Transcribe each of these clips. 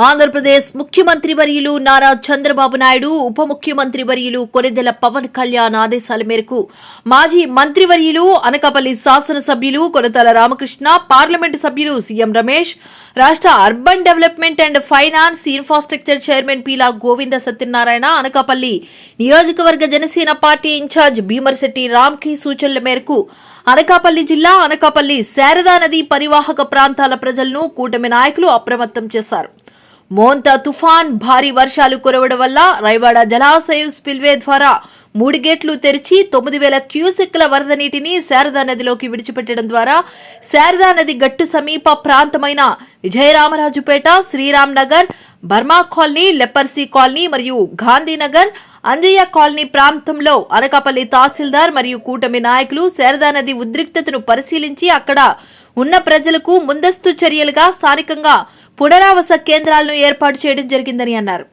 ఆంధ్రప్రదేశ్ ముఖ్యమంత్రి వర్యులు నారా చంద్రబాబు నాయుడు ఉప ముఖ్యమంత్రి వర్యులు కొనిదెల పవన్ కళ్యాణ్ ఆదేశాల మేరకు మాజీ మంత్రివర్యులు అనకాపల్లి శాసనసభ్యులు కొనతల రామకృష్ణ పార్లమెంటు సభ్యులు సీఎం రమేష్ రాష్ట్ర urban development and finance infrastructure chairman Peela Govinda Satyanarayana Anakapalli నియోజకవర్గ జనసేన పార్టీ ఇన్ఛార్జ్ భీమర్శెట్టి రామ్కి సూచనల మేరకు అనకాపల్లి జిల్లా అనకాపల్లి శారదా నది పరివాహక ప్రాంతాల ప్రజలను కూటమి నాయకులు అప్రమత్తం చేశారు. మోంతా తుఫాన్ భారీ వర్షాలు కురవడం వల్ల రైవాడ జలాశయం స్పిల్వే ద్వారా మూడు గేట్లు తెరిచి తొమ్మిది వేల క్యూసెక్ల వరద నీటిని శారదా నదిలోకి విడిచిపెట్టడం ద్వారా శారదా నది గట్టు సమీప ప్రాంతమైన Vijayaramarajupeta Sriram Nagar Burma colony leprosy colony మరియు గాంధీనగర్ అంజయ్య కాలనీ ప్రాంతంలో అనకాపల్లి తహసీల్దార్ మరియు కూటమి నాయకులు శారదా నది ఉద్రిక్తతను పరిశీలించి అక్కడ ఉన్న ప్రజలకు ముందస్తు చర్యలుగా స్థానికంగా పునరావాస కేంద్రాలను ఏర్పాటు చేయడం జరిగిందని అన్నారు.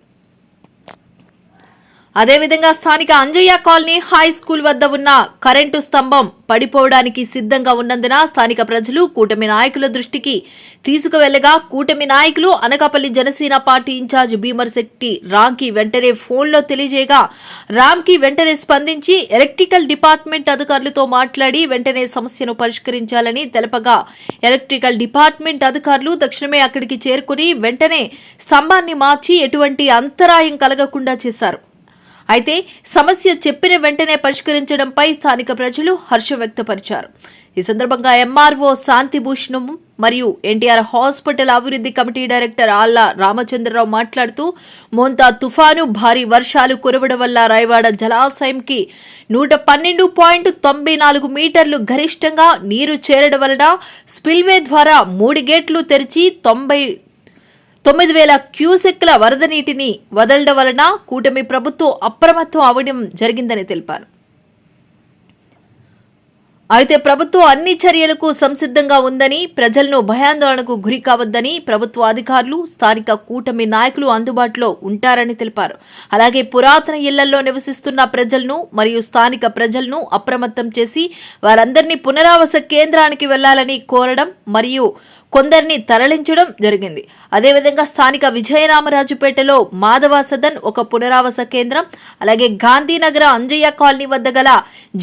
అదేవిధంగా స్థానిక అంజయ్య కాలనీ హై స్కూల్ వద్ద ఉన్న కరెంటు స్తంభం పడిపోవడానికి సిద్ధంగా ఉన్నందున స్థానిక ప్రజలు కూటమి నాయకుల దృష్టికి తీసుకువెళ్ళగా కూటమి నాయకులు అనకాపల్లి జనసేన పార్టీ ఇన్ఛార్జ్ భీమర్ శెట్టి రామ్కి వెంటనే ఫోన్లో తెలియజేయగా రామ్కి వెంటనే స్పందించి ఎలక్ట్రికల్ డిపార్ట్మెంట్ అధికారులతో మాట్లాడి వెంటనే సమస్యను పరిష్కరించాలని తెలపగా ఎలక్ట్రికల్ డిపార్ట్మెంట్ అధికారులు తక్షణమే అక్కడికి చేరుకుని వెంటనే స్తంభాన్ని మార్చి ఎటువంటి అంతరాయం కలగకుండా చేశారు. అయితే సమస్య చెప్పిన వెంటనే పరిష్కరించడంపై స్థానిక ప్రజలు హర్షం వ్యక్తపరిచారు. ఈ సందర్భంగా ఎంఆర్ఓ శాంతిభూషణం మరియు ఎన్టీఆర్ హాస్పిటల్ అభివృద్ధి కమిటీ డైరెక్టర్ ఆళ్ళ రామచంద్రరావు మాట్లాడుతూ మోంతా తుఫాను భారీ వర్షాలు కురవడం వల్ల రాయవాడ జలాశయంకి నూట పన్నెండు పాయింట్ తొంభై నాలుగు మీటర్లు గరిష్టంగా నీరు చేరడం వలన స్పిల్వే ద్వారా మూడు గేట్లు తెరిచి తొంభై తొమ్మిది వేల క్యూసెక్ల వరద నీటిని వదలడం వలన కూటమి ప్రభుత్వం అప్రమత్తం అవడం జరిగిందని తెలిపారు. అయితే ప్రభుత్వం అన్ని చర్యలకు సంసిద్ధంగా ఉందని ప్రజలను భయాందోళనకు గురి కావద్దని ప్రభుత్వ అధికారులు స్థానిక కూటమి నాయకులు అందుబాటులో ఉంటారని తెలిపారు. అలాగే పురాతన ఇళ్ళలో నివసిస్తున్న ప్రజలను మరియు స్థానిక ప్రజలను అప్రమత్తం చేసి వారందరినీ పునరావాస కేంద్రానికి వెళ్ళాలని కోరడం మరియు కొందరిని తరలించడం జరిగింది. అదేవిధంగా స్థానిక విజయరామరాజుపేటలో మాధవ సదన్ ఒక పునరావాస కేంద్రం అలాగే గాంధీనగర అంజయ్య కాలనీ వద్ద గల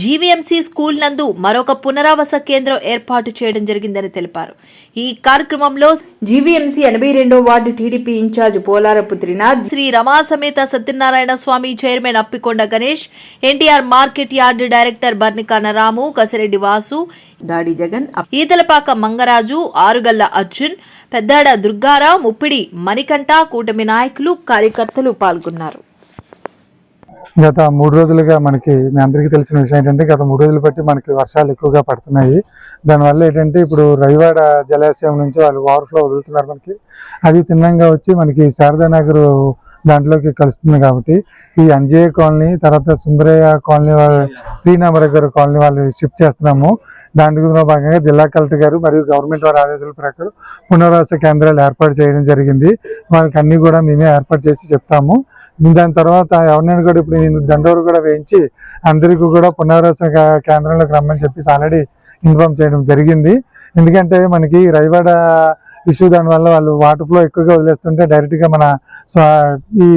జీవీఎంసీ స్కూల్ నందు మరొక పునరావాస కేంద్రం ఏర్పాటు చేయడం జరిగిందని తెలిపారు. ఈ కార్యక్రమంలో జీవీఎంసీ ఎనభై రెండో ward TDP incharge Polarapu Trinath Shri Rama సమేత Satyanarayana Swamy chairman Appikonda Ganesh NTR market yard director Barnikana Ramu Kasireddy Vasu Dadi Jagan Eethalapaka Mangaraju ఆరుగల్ల Arjun Peddada Durgarao Muppidi Manikanta కూటమి నాయకులు కార్యకర్తలు పాల్గొన్నారు. గత మూడు రోజులుగా మనకి మీ అందరికీ తెలిసిన విషయం ఏంటంటే గత మూడు రోజులు బట్టి మనకి వర్షాలు ఎక్కువగా పడుతున్నాయి. దానివల్ల ఏంటంటే ఇప్పుడు రైవాడ జలాశయం నుంచి వాళ్ళు ఓవర్ఫ్లో వదులుతున్నారు మనకి. అది తిన్నంగా వచ్చి మనకి శారదా నగర్ దాంట్లోకి కలుస్తుంది కాబట్టి ఈ అంజయ్య కాలనీ తర్వాత సుందరయ్య కాలనీ వాళ్ళు శ్రీనామర గారు కాలనీ వాళ్ళు షిఫ్ట్ చేస్తున్నాము. దాంట్లో భాగంగా జిల్లా కలెక్టర్ గారు మరియు గవర్నమెంట్ వారి ఆదేశాల ప్రకారం పునరావాస కేంద్రాలు ఏర్పాటు చేయడం జరిగింది. వాళ్ళకి అన్ని కూడా మేమే ఏర్పాటు చేసి చెప్తాము. దాని తర్వాత ఎవరినైనా కూడా ఇప్పుడు నేను దండోరు కూడా వేయించి అందరికీ కూడా పునరావాస కేంద్రంలోకి రమ్మని చెప్పేసి ఆల్రెడీ ఇన్ఫార్మ్ చేయడం జరిగింది. ఎందుకంటే మనకి రైవాడ ఇష్యూ దానివల్ల వాళ్ళు వాటర్ ఫ్లో ఎక్కువగా వదిలేస్తుంటే డైరెక్ట్గా మన ఈ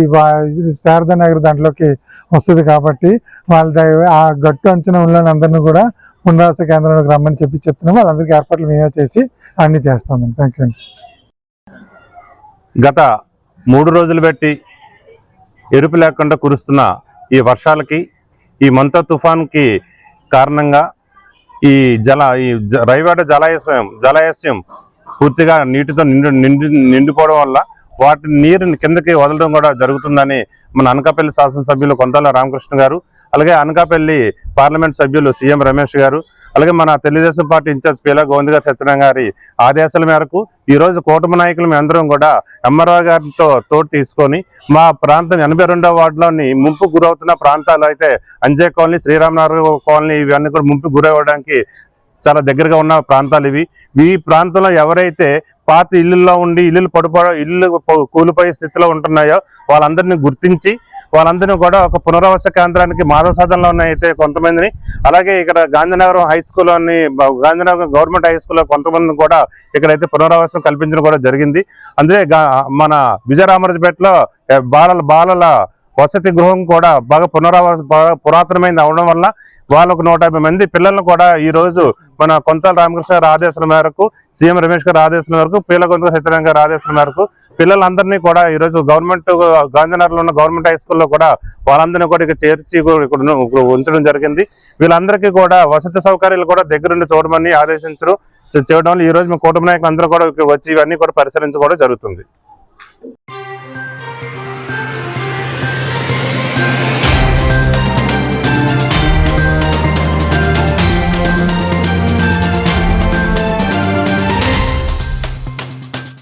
శారదా నగర్ దాంట్లోకి వస్తుంది కాబట్టి వాళ్ళ ఆ గట్టు అంచనా ఉన్న అందరినీ కూడా పునరావాస కేంద్రంలోకి రమ్మని చెప్పి చెప్తున్నాము వాళ్ళందరికీ ఏర్పాట్లు మేమే చేసి అన్ని చేస్తామండి. థ్యాంక్ యూ గత మూడు రోజులు బట్టి ఎరుపు లేకుండా కురుస్తున్న ఈ వర్షాలకి ఈ మంత తుఫాన్కి కారణంగా ఈ జల ఈ జ- రైవాడ జలాశయం జలాశయం పూర్తిగా నీటితో నిండు నిండి నిండిపోవడం వల్ల వాటి నీరుని కిందకి వదలడం కూడా జరుగుతుందని మన అనకాపల్లి శాసనసభ్యులు కొంతల రామకృష్ణ గారు అలాగే అనకాపల్లి పార్లమెంట్ సభ్యులు సీఎం రమేష్ గారు అలాగే మన తెలుగుదేశం పార్టీ ఇన్ఛార్జ్ పీలా గోవింద్ గారు సత్యనారాయణ గారి ఆదేశాల మేరకు ఈ రోజు కూటమి నాయకులు మేమందరం కూడా ఎంఆర్ఓ గారితో తోడు తీసుకొని మా ప్రాంతం ఎనభై రెండవ వార్డులోని ముంపు గురవుతున్న ప్రాంతాలు అయితే అంజయ్ కాలనీ శ్రీరామనగర్ కాలనీ ఇవన్నీ కూడా ముంపు గురవడానికి చాలా దగ్గరగా ఉన్న ప్రాంతాలు ఇవి. ఈ ప్రాంతంలో ఎవరైతే పాత ఇల్లుల్లో ఉండి ఇల్లులు పడిపో ఇల్లు కూలిపోయే స్థితిలో ఉంటున్నాయో వాళ్ళందరినీ గుర్తించి వాళ్ళందరినీ కూడా ఒక పునరావాస కేంద్రానికి మాధవ సాధనలో ఉన్న అయితే కొంతమందిని అలాగే ఇక్కడ గాంధీనగరం హై స్కూల్ అని గాంధీనగరం గవర్నమెంట్ హై స్కూల్లో కొంతమందిని కూడా ఇక్కడైతే పునరావాసం కల్పించడం కూడా జరిగింది. అందుకే మన విజయరామరాజపేటలో బాలల బాలల వసతి గృహం కూడా బాగా పునరావాస బాగా పురాతనమైనది అవడం వల్ల వాళ్ళకు నూట యాభై మంది పిల్లలను కూడా ఈ రోజు మన కొంతల రామకృష్ణ గారి ఆదేశాల మేరకు సీఎం రమేష్ గారి ఆదేశాల మేరకు పీలగొంత సత్యనారాయణ గారి ఆదేశాల మేరకు పిల్లలందరినీ కూడా ఈ రోజు గవర్నమెంట్ గాంధీనగర్లో ఉన్న గవర్నమెంట్ హై స్కూల్లో కూడా వాళ్ళందరినీ కూడా ఇక చేర్చి ఇక్కడ ఉంచడం జరిగింది. వీళ్ళందరికీ కూడా వసతి సౌకర్యాలు కూడా దగ్గరుండి చూడమని ఆదేశించడం చేయడం వల్ల ఈ రోజు మా కుటుంబ నాయకులు అందరూ కూడా వచ్చి ఇవన్నీ కూడా పరిశీలించడం కూడా జరుగుతుంది.